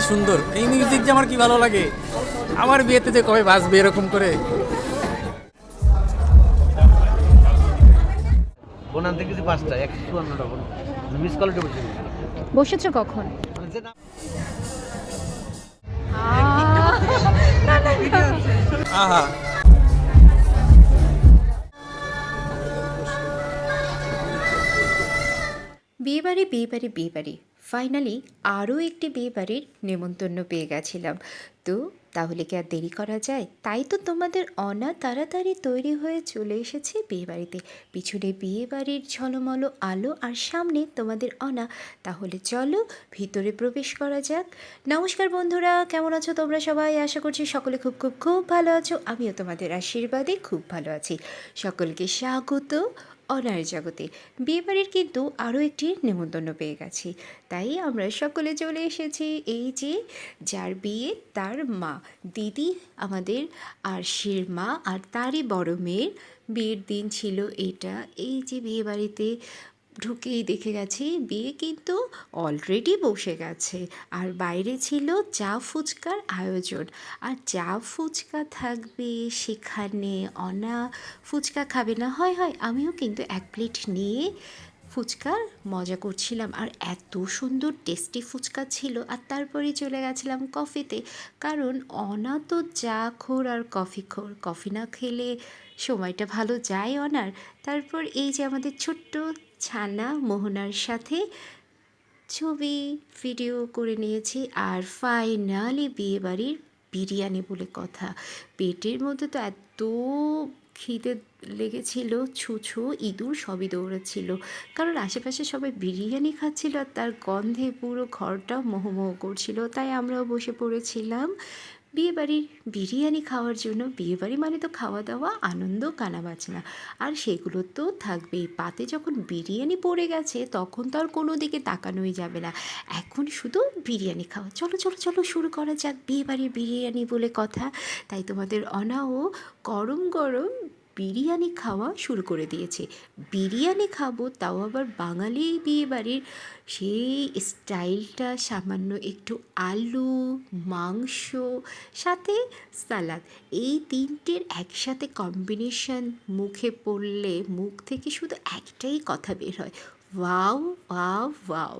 কি সুন্দর। এই মিউজিক যে আমার কি ভালো লাগে? আমার বিয়েতে যে কবে বাজবে এরকম করে? বোন আনতে গেছি পাঁচটা একশো চুয়ান্নটা বোন। মিস কলটা বসে বসেছো কখন? মানে যে না আহা। বিয়েবাড়ি বিয়েবাড়ি বিয়েবাড়ি। ফাইনালি আরও একটি বিয়েবাড়ির নেমন্তন্ন পেয়ে গেছিলাম। তো, তাহলে কি আর দেরি করা যায়? তাই তো তোমাদের অনা তাড়াতাড়ি তৈরি হয়ে চলে এসেছে বিয়েবাড়িতে। পিছনে বিয়েবাড়ির ঝলমলো, আলো আর সামনে তোমাদের অনা। তাহলে চলো, ভিতরে প্রবেশ করা যাক। নমস্কার বন্ধুরা, কেমন আছো তোমরা সবাই? আশা করছি সকলে খুব খুব খুব ভালো আছো। আমিও তোমাদের আশীর্বাদে খুব ভালো আছি। সকলকে স্বাগত। অনার জগতে। বিয়েবাড়ির কিন্তু আরও একটি নেমন্তন্ন পেয়ে গেছি। তাই আমরা সকলে চলে এসেছি এই যে যার বিয়ে তার মা। দিদি আমাদের আর শির মা আর তারই বড় মেয়ের বিয়ের দিন ছিল এটা। এই যে বিয়ে বাড়িতে ঢুকেই দেখে গেছি, বিয়ে কিন্তু অলরেডি বসে গেছে। আর বাইরে ছিল চা ফুচকার আয়োজন। আর চা ফুচকা থাকবে সেখানে, অনা ফুচকা খাবে না, হয় হয়, আমিও কিন্তু এক প্লেট নিয়ে ফুচকার মজা করছিলাম। আর এত সুন্দর টেস্টি ফুচকা ছিল। আর তারপরে চলে গেছিলাম কফিতে কারণ অনা তো চা খোর আর কফি খোর। কফি না খেলে সময়টা ভালো যায় অনার। তারপর এই যে আমাদের ছোট্ট ছানা মোহনার সাথে ছবি ভিডিও করে নিয়েছি। আর ফাইনালি বিয়েবাড়ির বিরিয়ানি বলে কথা। পেটের মধ্যে তো এত খিদে লেগেছিল, ছুছু ইঁদুর সবই দৌড়াচ্ছিল। কারণ আশেপাশে সবাই বিরিয়ানি খাচ্ছিল আর তার গন্ধে পুরো ঘরটা মোহমোহ করছিল। তাই আমরাও বসে পড়েছিলাম। বিয়েবাড়ির বিরিয়ানি খাওয়ার জন্য, বিয়েবাড়ি মানে তো খাওয়া দাওয়া আনন্দ কানা বাজনা আর সেগুলো তো থাকবেই। পাতে যখন বিরিয়ানি পড়ে গেছে, তখন তো আর কোনো দিকে তাকানোই যাবে না। এখন শুধু বিরিয়ানি খাওয়া। চলো চলো চলো, শুরু করা যাক বিয়েবাড়ির বিরিয়ানি বলে কথা। তাই তোমাদের অনাও গরম গরম বিরিয়ানি খাওয়া শুরু করে দিয়েছে। বিরিয়ানি খাব, তাও আবার বাঙালি বিয়েবাড়ির সেই স্টাইলটা, সামান্য একটু আলু, মাংস, সাথে সালাদ। এই তিনটের একসাথে কম্বিনেশন মুখে পড়লে মুখ থেকে শুধু একটাই কথা বের হয়, ওয়াও ওয়াও ওয়াও।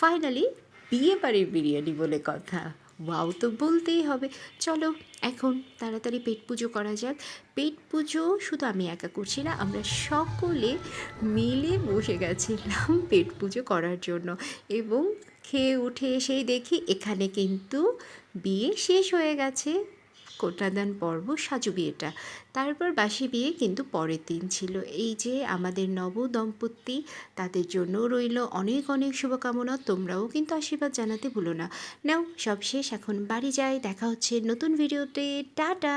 ফাইনালি বিয়ে বাড়ির বিরিয়ানি বলে কথা। ওয়াও তো বলতেই হবে। চলো এখন তাড়াতাড়ি পেট পুজো করা যাক। পেট পুজো শুধু আমি একা করছি না, আমরা সকলে মিলে বসে গেছিলাম পেট পুজো করার জন্য। এবং খেয়ে উঠে এসেই দেখি এখানে কিন্তু বিয়ে শেষ হয়ে গেছে। কন্যাদান পর্ব সাজু বিয়েটা। তারপর বাসি বিয়ে কিন্তু পরের দিন ছিল। এই যে আমাদের নব দম্পতি, তাদের জন্য রইল অনেক অনেক শুভকামনা। তোমরাও কিন্তু আশীর্বাদ জানাতে ভুলো না। নাও, সব শেষ। এখন বাড়ি যাই, দেখা হচ্ছে নতুন ভিডিওতে। টাটা!